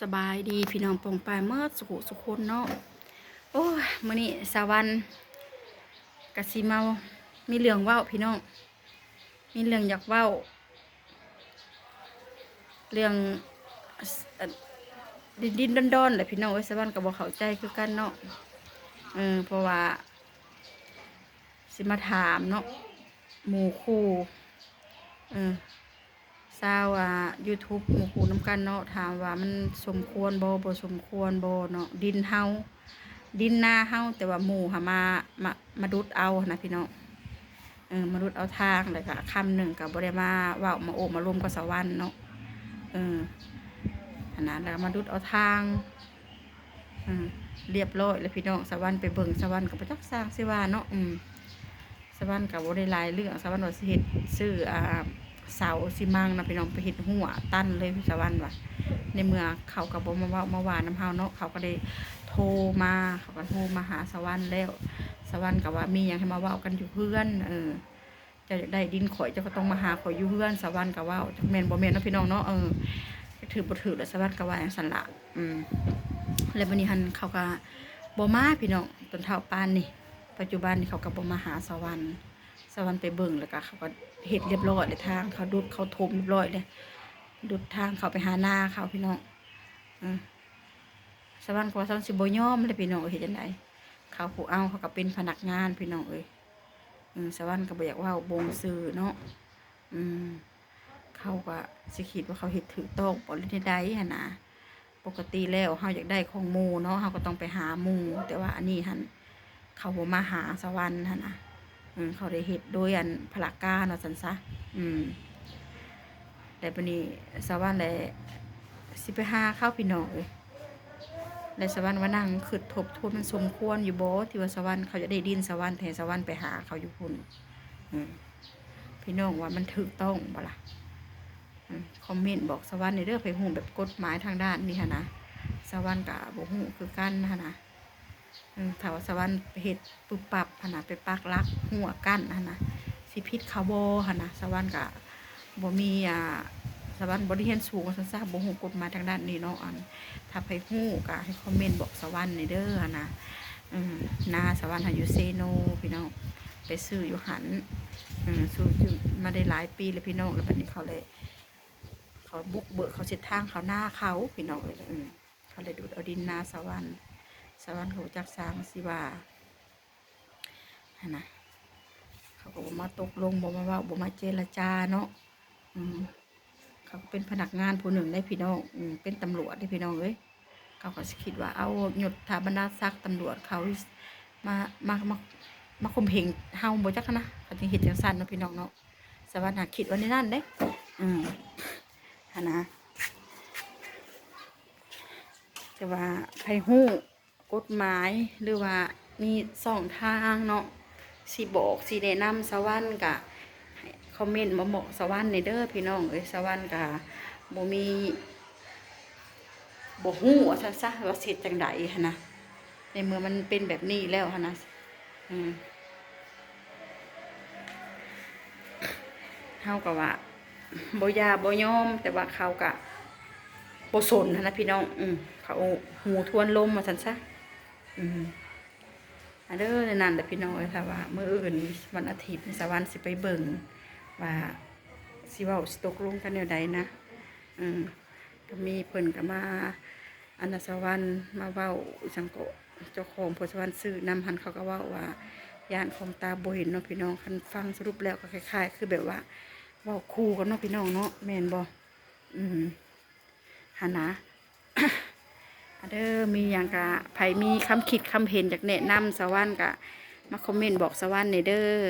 สบายดีพี่น้องปองปายเมื่อสุขสุขคนเนาะโอ้มื้อนี้สาวันกะสิเมา มีเรื่องเว้าพี่น้อง มีเรื่องอยากเว้า เรื่องดินดินดอนดอนแหละพี่น้องเอ้สาวันก็บ่เข้าใจคือกันเนาะเออเพราะว่าสิมาถามเนาะหมู่คู่เออ ทราบว่า YouTube หมู่คูน้ำกันเนาะถามว่ามันสมควรบ่บ่สมควรบ่เนาะดินเฮาดินนาเฮาแต่ว่าหมู่หามามามาดุดเอานะพี่น้องเออมาดุดเอาทางเลยค่ะคำหนึ่งกับบ่ได้มาว่ามาโอบมารวมกับสวรรค์เนาะเอออันนั้นแล้วมาดุดเอาทางอืมเรียบร้อยแล้วพี่น้องสวรรค์ไปเบิ่งสวรรค์กับประจักสร้างสิว่าเนาะอืมสวรรค์กับบ่ได้หลายเรื่องสวรรค์ว่าสิเฮ็ดซื้ออ่า เสาสิมังนะพี่น้องไปเห็ดหัวตั้นเลยพี่สวรรค์ว่ะในเมื่อเขากับบมาว่ามาหวานน้ำเฮาเนาะเขาก็ได้โทรมาเขาก็โทรมาหาสวรรค์แล้ว สวรรค์กับว่ามีอย่างให้มาว่ากันอยู่เพื่อน เออ จะได้ดินข่อยเจะก็ต้องมาหาข่อยอยู่เพื่อนสวรรค์กับว่าแมนบ่แมนนะพี่น้องเนาะเออถือบ่ถือแล้วสวรรค์กับว่าอย่างสันละอืมแล้ววันนี้หันเขาก็บ่มาพี่น้องตนเท่าปานนี่ ปัจจุบันนี่เขาก็บ่มาหาสวรรค์ สวรรค์ไปเบิ่งแล้วก็เขาก็เฮ็ดเรียบร้อยเลยทาง เขาดุดเขาถมเรียบร้อยเลยดุดทางเขาไปหาหน้าเขาพี่น้องอืมสวรรค์ก็ว่าสวรรค์สิบ่ยอมเลยพี่น้องเอ้ยเฮ็ดจังไดเขาผู้เอาเขาก็เป็นพนักงานพี่น้องเอ้ยอืมสวรรค์ก็บอยากว้าบงซื่อเนาะอืมเขาก็สิคิดว่าเขาเฮ็ดถูกต้องบรือใดๆหั่นะปกติแล้วเฮาอยากได้ของมูเนาะเฮาก็ต้องไปหามูแต่ว่าอันนี้หันเขาบ่มาหาสวรรค์หั่นนะ เขาได้เห็ดโดยอันพลากาเนาะสันซะอืมแต่ปนี้สวรรค์เลยสิไปหาเข้าพี่น้องเลยและสวรรค์ว่านั่งคือทบทวนมันสมควรอยู่บ่ที่ว่าสวรรค์เขาจะได้ดินสวรรค์แทนสวรรค์ไปหาเขาอยู่พุ่นพี่น้องว่ามันถูกต้องบ่ล่ะคอมเมนต์บอกสวรรค์ในเรื่องไปหูแบบกฎหมายทางด้านนี้ฮะนะสวรรค์กับบ่หูคือกันฮะนะ อืมถ้าว่าสวรรค์เฮ็ดปุบปับหนะไปปักลักหัวกั้นหนนะสิพิษคาร์โบหนนะสวรรค์กะบ่มีอ่าสวรรค์บ่ได้เรียนสูงซันซะบ่ฮู้กฎหมายทางด้านนี้เนาะอัน ถ้าไปฮู้ก็ให้คอมเมนต์บอกสวรรค์ในเด้อนนะอืมนาสวรรค์หาอยู่เซโนพี่น้องไปซื้ออยู่หันอืมซื้อมาได้หลายปีแล้วพี่น้องแล้วบัดนี้เขาเลย เขาบุกเบิกเขาเช็ดทางเขาหน้าเขาพี่น้องเลยอืมเขาเลยดูดเอาดินนาสวรรค์ สวรรค์เขาจักสางสิว่านะเขาก็บอมาตกลงบอกมาว่าบอกมาเจรจาเนาะอืมเขาเป็นพนักงานผู้หนึ่งได้พี่น้องอืมเป็นตำรวจได้พี่น้องเอ้ยเขาก็คิดว่าเอาหยดถาบรรดาศักตำรวจเขามามามามาข่มเหงเฮาบ่จักนะเขาจึงเฮ็ดจังซั่นนะพี่น้องเนาะสวรรค์น่ะคิดว่าในนั้นเด้ อืมนะแต่ว่าไผฮู้ กฎหมายหรือว่ามีสองทางเนาะสีบอกสีแนะนำสวรรค์กะคอมเมนต์มาบอกสวรรค์ในเด้อพี่น้องเอ้ยสวรรค์กะบ่มีบ่ฮู้ว่าซั่นซะว่าสิเฮ็ดจังไดหันนะในเมื่อมันเป็นแบบนี้แล้วหันะอืมเฮาก็ว่าบยาบยอม แต่ว่าเขากะบสนนะพี่น้อง อืมเขาหูทวนลมมาสันซะ อืมอันเด้อนั่นแต่พี่น้องเอ้ยค่ะว่าเมื่ออื่นวันอาทิตย์สวรรค์สิไปเบิ่งว่าสิเว้าสิตกลงกันแนวใดนะอืมก็มีเพิ่นก็มาอันสวรรค์มาเว้าสังโกเจ้าของโพธิ์สวรรค์ซื้อนำหันเขาก็ว้าว่าย่านของตาบ่เห็นเนาะพี่น้องคันฟังสรุปแล้วก็คล้ายๆ คือแบบว่าเว้าคู่กันเนาะพี่น้องเนาะแม่นบ่อืมหานะ เด้อมีอย่างกะไผมีคำคิดคำเห็นจากแนะนำสวรรค์กะมาคอมเมนต์บอกสวรรค์ในเด้อ